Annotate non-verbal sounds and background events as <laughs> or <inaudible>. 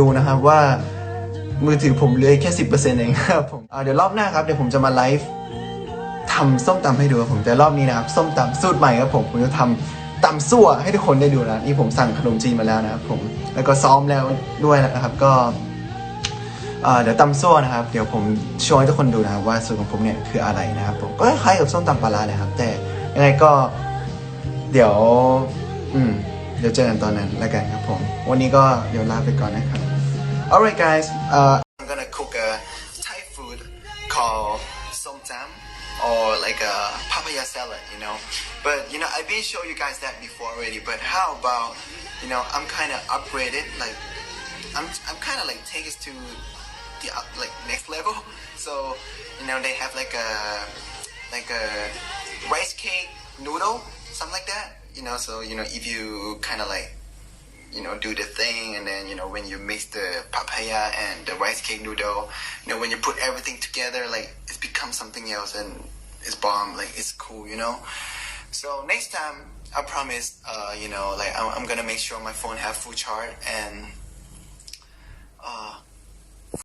ดูนะครับว่ามือถือผมเหลือแค่สิบเปอร์เซ็นต์เองครับผมเดี๋ยวรอบหน้าครับเดี๋ยวผมจะมาไลฟ์ทำส้มตำให้ดูครับผมแต่รอบนี้นะครับส้มตำสูตรใหม่ครับผมผมจะทำตำซั่วให้ทุกคนได้ดูนะนี่ผมสั่งขนมจีนมาแล้วนะครับผมแล้วก็ซ้อมแล้วด้วยนะครับก็เดี๋ยวตำซั่วนะครับ เดี๋ยวผมโชว์ให้ทุกคนดูนะครับว่าสูตรของผมเนี่ยคืออะไรนะครับผมก็คล้ายกับส้มตำปลาร้าเลยครับ แต่ยังไงก็เดี๋ยว อืม เดี๋ยวเจอกันตอนนั้นแล้วกันครับผม วันนี้ก็เดี๋ยวลาไปก่อนนะครับ Alright guys uh, I'm gonna cook a Thai food called som tam or like a papaya salad you know but you know I've been show you guys that before already but how about you know I'm kind of upgraded like I'm I'm kind of like take it to the up, like next level <laughs> so you know they have like a like a rice cake noodle something like that you know so you know if you kind of like you know do the thing and then you know when you mix the papaya and the rice cake noodle you know when you put everything together like it's become something else and it's bomb like it's cool you know? So next time i promise uh you know like i'm, I'm gonna make sure my phone have full charge and